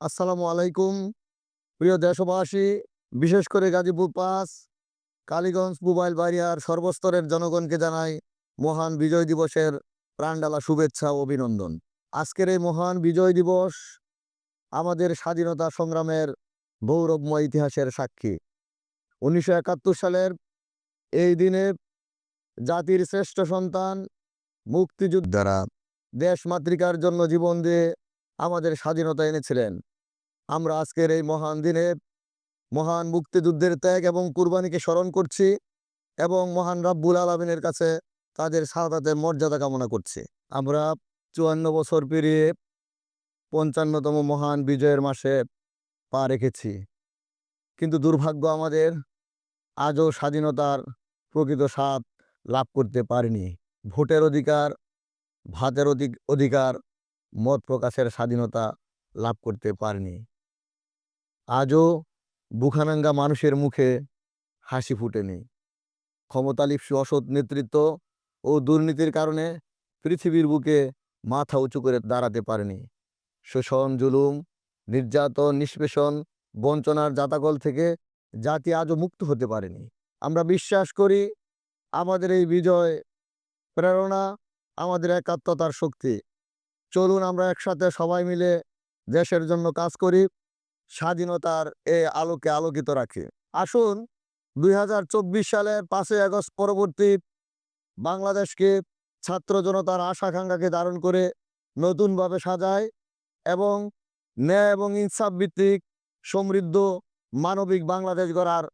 আসসালামু আলাইকুম। প্রিয় দেশবাসী, বিশেষ করে গাজীপুর পাস কালীগঞ্জ মোবাইল বাড়িয়ার সর্বস্তরের জনগণকে জানাই মহান বিজয় দিবসের প্রাণডালা শুভেচ্ছা অভিনন্দন। আজকের এই মহান বিজয় দিবস আমাদের স্বাধীনতা সংগ্রামের গৌরবময় ইতিহাসের সাক্ষী। উনিশশো একাত্তর সালের এই দিনে জাতির শ্রেষ্ঠ সন্তান মুক্তিযোদ্ধারা দেশ মাতৃকার জন্য জীবন দিয়ে আমাদের স্বাধীনতা এনেছিলেন। আমরা আজকের এই মহান দিনে মহান মুক্তিযুদ্ধের ত্যাগ এবং কুরবানিকে স্মরণ করছি এবং মহান রাব্বুল আলমিনের কাছে তাদের সাদাতের মর্যাদা কামনা করছি। আমরা চুয়ান্ন বছর পেরিয়ে পঞ্চান্নতম মহান বিজয়ের মাসে পা রেখেছি। কিন্তু দুর্ভাগ্য আমাদের আজও স্বাধীনতার প্রকৃত স্বাদ লাভ করতে পারিনি। ভোটের অধিকার, ভাতের অধিক- অধিকার মত প্রকাশের স্বাধীনতা লাভ করতে পারেনি। আজও বুখানাঙ্গা মানুষের মুখে হাসি ফুটেনি। ক্ষমতালিপ্সু অসৎ নেতৃত্ব ও দুর্নীতির কারণে পৃথিবীর বুকে মাথা উঁচু করে দাঁড়াতে পারেনি। শোষণ, জুলুম, নির্যাতন, নিষ্পেষণ, বঞ্চনার জাতাকল থেকে জাতি আজও মুক্ত হতে পারেনি। আমরা বিশ্বাস করি আমাদের এই বিজয় প্রেরণা আমাদের একাত্মতার শক্তি। চলুন আমরা একসাথে সবাই মিলে দেশের জন্য কাজ করি, স্বাধীনতার এই আলোকে আলোকিত রাখি। আসুন, দুই হাজার চব্বিশ সালের পাঁচই আগস্ট পরবর্তী বাংলাদেশকে ছাত্র জনতার আশাকাঙ্ক্ষাকে ধারণ করে নতুনভাবে সাজায় এবং ন্যায় এবং ইনসাফ ভিত্তিক সমৃদ্ধ মানবিক বাংলাদেশ গড়ার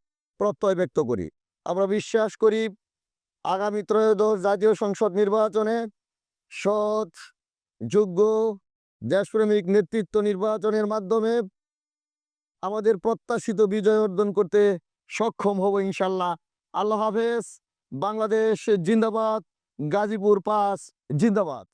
প্রত্যয় ব্যক্ত করি। আমরা বিশ্বাস করি, আগামী ত্রয়োদশ জাতীয় সংসদ নির্বাচনে সৎ যোগ্য দেশপ্রেমিক নেতৃত্ব নির্বাচনের মাধ্যমে আমাদের প্রত্যাশিত বিজয় অর্জন করতে সক্ষম হব ইনশাল্লাহ আল্লাহ হাফেজ। বাংলাদেশ জিন্দাবাদ। গাজীপুর পাস জিন্দাবাদ।